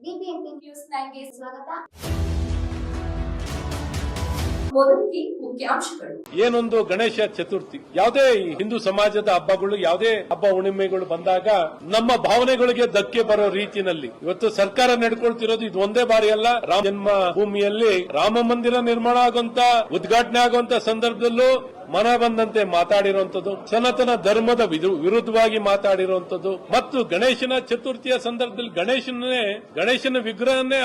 BBMP news ನೈನ್ಗೆ ಸ್ವಾಗತ ಮೊದಲಿಗೆ ಮುಖ್ಯಾಂಶಗಳು. ಏನೊಂದು ಗಣೇಶ ಚತುರ್ಥಿ, ಯಾವುದೇ ಹಿಂದೂ ಸಮಾಜದ ಹಬ್ಬಗಳು, ಯಾವುದೇ ಹಬ್ಬ ಹುಣ್ಣಿಮೆಗಳು ಬಂದಾಗ ನಮ್ಮ ಭಾವನೆಗಳಿಗೆ ಧಕ್ಕೆ ಬರೋ ರೀತಿನಲ್ಲಿ ಇವತ್ತು ಸರ್ಕಾರ ನಡ್ಕೊಳ್ತಿರೋದು ಇದು ಒಂದೇ ಬಾರಿ ಅಲ್ಲ. ರಾಮ ಜನ್ಮ ಭೂಮಿಯಲ್ಲಿ ರಾಮ ಮಂದಿರ ನಿರ್ಮಾಣ ಆಗುವಂತ, ಉದ್ಘಾಟನೆ ಆಗುವಂತ ಸಂದರ್ಭದಲ್ಲೂ ಮನ ಬಂದಂತೆ ಮಾತಾಡಿರುವಂತದ್ದು ಸನಾತನ ಧರ್ಮದ ವಿರು- ವಿರುದ್ಧವಾಗಿ ಮಾತಾಡಿರುವಂತದ್ದು ಮತ್ತು ಗಣೇಶನ ಚತುರ್ಥಿಯ ಸಂದರ್ಭದಲ್ಲಿ ಗಣೇಶನೇ ಗಣೇಶನ ವಿಗ್ರಹನ್ನೇ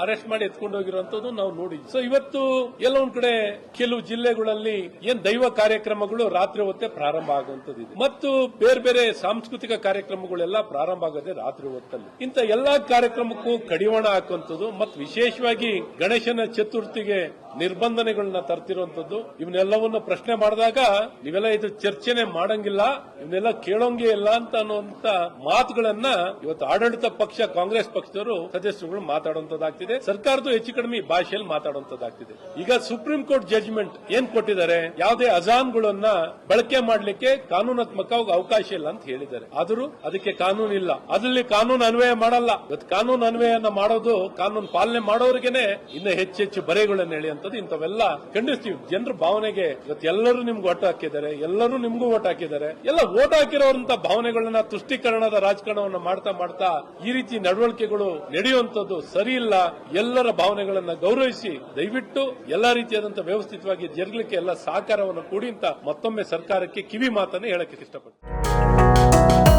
ಅರೆಸ್ಟ್ ಮಾಡಿ ಎತ್ಕೊಂಡು ಹೋಗಿರುವಂತದ್ದು ನಾವು ನೋಡಿದ್ವಿ. ಸೊ ಇವತ್ತು ಎಲ್ಲ ಒಂದ್ ಕಡೆ ಕೆಲವು ಜಿಲ್ಲೆಗಳಲ್ಲಿ ಏನ್ ದೈವ ಕಾರ್ಯಕ್ರಮಗಳು ರಾತ್ರಿ ಹೊತ್ತೇ ಪ್ರಾರಂಭ ಆಗುವಂತದ್ದು ಮತ್ತು ಬೇರೆ ಬೇರೆ ಸಾಂಸ್ಕೃತಿಕ ಕಾರ್ಯಕ್ರಮಗಳೆಲ್ಲ ಪ್ರಾರಂಭ ಆಗದೆ ರಾತ್ರಿ ಹೊತ್ತಲ್ಲಿ. ಇಂಥ ಎಲ್ಲಾ ಕಾರ್ಯಕ್ರಮಕ್ಕೂ ಕಡಿವಾಣ ಹಾಕುವಂಥದ್ದು ಮತ್ತು ವಿಶೇಷವಾಗಿ ಗಣೇಶನ ಚತುರ್ಥಿಗೆ ನಿರ್ಬಂಧನೆಗಳನ್ನ ತರ್ತಿರುವಂತದ್ದು ಇವನ್ನೆಲ್ಲವನ್ನು ಪ್ರಶ್ನೆ ಮಾಡಿದಾಗ ನೀವೆಲ್ಲ ಇದು ಚರ್ಚೆನೆ ಮಾಡಂಗಿಲ್ಲ, ಇವನ್ನೆಲ್ಲ ಕೇಳೋಂಗೆ ಇಲ್ಲ ಅಂತ ಅನ್ನುವಂತ ಮಾತುಗಳನ್ನ ಇವತ್ತು ಆಡಳಿತ ಪಕ್ಷ, ಕಾಂಗ್ರೆಸ್ ಪಕ್ಷದವರು ಸದಸ್ಯರುಗಳು ಮಾತಾಡುವಂತದ್ದಾಗ್ತಿದೆ ಸರ್ಕಾರದ್ದು ಹೆಚ್ಚು ಕಡಿಮೆ ಭಾಷೆಯಲ್ಲಿ ಮಾತಾಡುವಂತದ್ದಾಗ್ತಿದೆ ಈಗ ಸುಪ್ರೀಂ ಕೋರ್ಟ್ ಜಡ್ಜ್ಮೆಂಟ್ ಏನ್ ಕೊಟ್ಟಿದ್ದಾರೆ? ಯಾವುದೇ ಅಜಾನ್ಗಳನ್ನ ಬಳಕೆ ಮಾಡಲಿಕ್ಕೆ ಕಾನೂನಾತ್ಮಕವಾಗಿ ಅವಕಾಶ ಇಲ್ಲ ಅಂತ ಹೇಳಿದ್ದಾರೆ. ಆದರೂ ಅದಕ್ಕೆ ಕಾನೂನು ಇಲ್ಲ. ಅದರಲ್ಲಿ ಕಾನೂನು ಅನ್ವಯ ಮಾಡಲ್ಲ. ಇವತ್ತು ಕಾನೂನು ಅನ್ವಯನ ಮಾಡೋದು, ಕಾನೂನು ಪಾಲನೆ ಮಾಡೋರಿಗೆನೆ ಇನ್ನು ಹೆಚ್ಚೆಚ್ಚು ಬರೆಗಳನ್ನ ಎಳೆಯುವಂಥದ್ದು ಇಂಥವೆಲ್ಲ ಖಂಡಿಸ್ತೀವಿ. ಜನರ ಭಾವನೆಗೆ ಎಲ್ಲರೂ ನಿಮ್ಗೆ ಓಟ್ ಹಾಕಿದ್ದಾರೆ, ಎಲ್ಲರೂ ನಿಮ್ಗೂ ಓಟ್ ಹಾಕಿದ್ದಾರೆ. ಎಲ್ಲ ಓಟ್ ಹಾಕಿರೋಂತ ಭಾವನೆಗಳನ್ನ ತುಷ್ಟೀಕರಣದ ರಾಜಕಾರಣವನ್ನ ಮಾಡ್ತಾ ಮಾಡ್ತಾ ಈ ರೀತಿ ನಡವಳಿಕೆಗಳು ನಡೆಯುವಂತದ್ದು ಸರಿ ಇಲ್ಲ. ಎಲ್ಲರ ಭಾವನೆಗಳನ್ನ ಗೌರವಿಸಿ, ದಯವಿಟ್ಟು ಎಲ್ಲ ರೀತಿಯಾದಂತಹ ವ್ಯವಸ್ಥಿತವಾಗಿ ಜರುಗಲಿಕ್ಕೆ ಎಲ್ಲ ಸಹಕಾರವನ್ನು ಕೂಡಿ ಅಂತ ಮತ್ತೊಮ್ಮೆ ಸರ್ಕಾರಕ್ಕೆ ಕಿವಿ ಮಾತನ್ನು ಹೇಳಕ್ಕೆ ಇಷ್ಟಪಡ್ತೀನಿ.